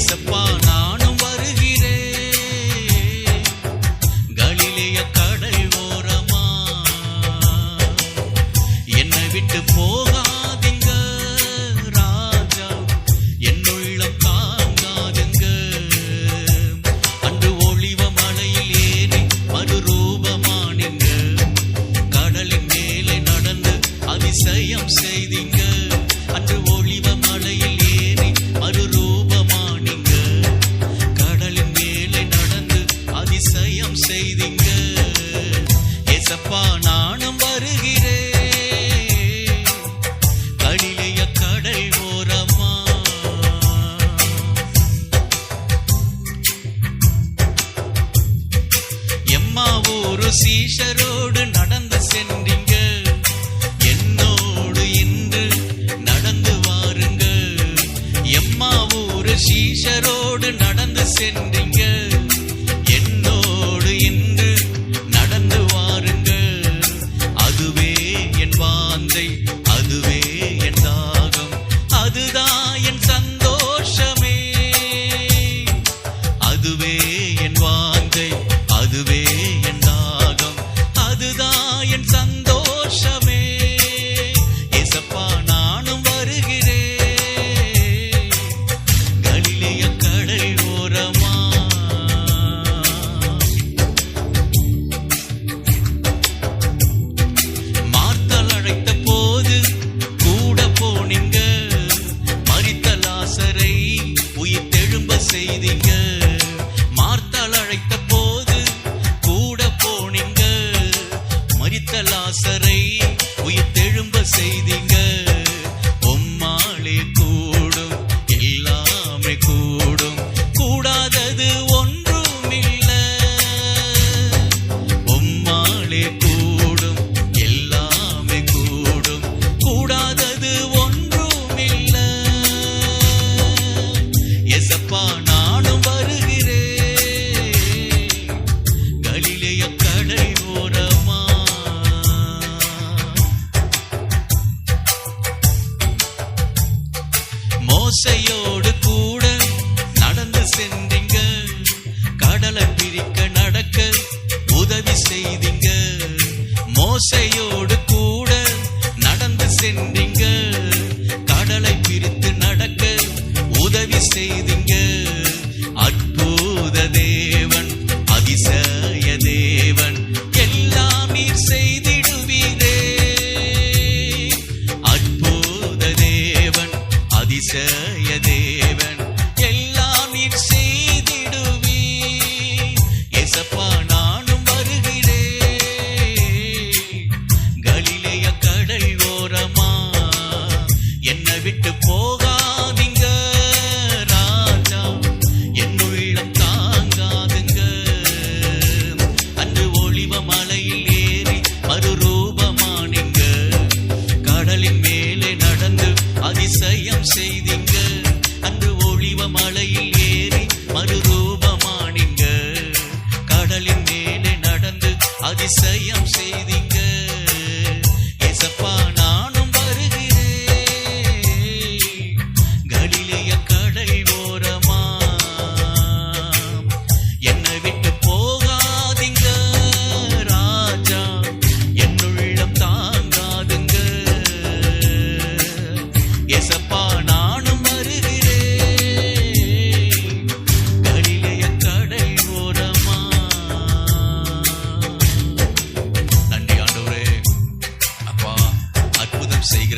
ஏசப்பா வருகிறேன் கணிலைய கடல் ஓரமா. எம்மா ஒரு சீஷ அதுவே என் அதுதான் say விட்டு போகாதீங்க ராஜா. என் உள்ளம் தாங்காதுங்க. அன்று ஒளிவ மலையில் ஏறி மறுரூபமானீங்க. கடலின் மேலே நடந்து அதிசயம் செய்தீங்க. அன்று ஒளிவ மலையில் ஏறி மறுரூபமானீங்க. கடலின் மேலே நடந்து அதிசயம் செய்தீங்க. எசப்பா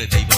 better.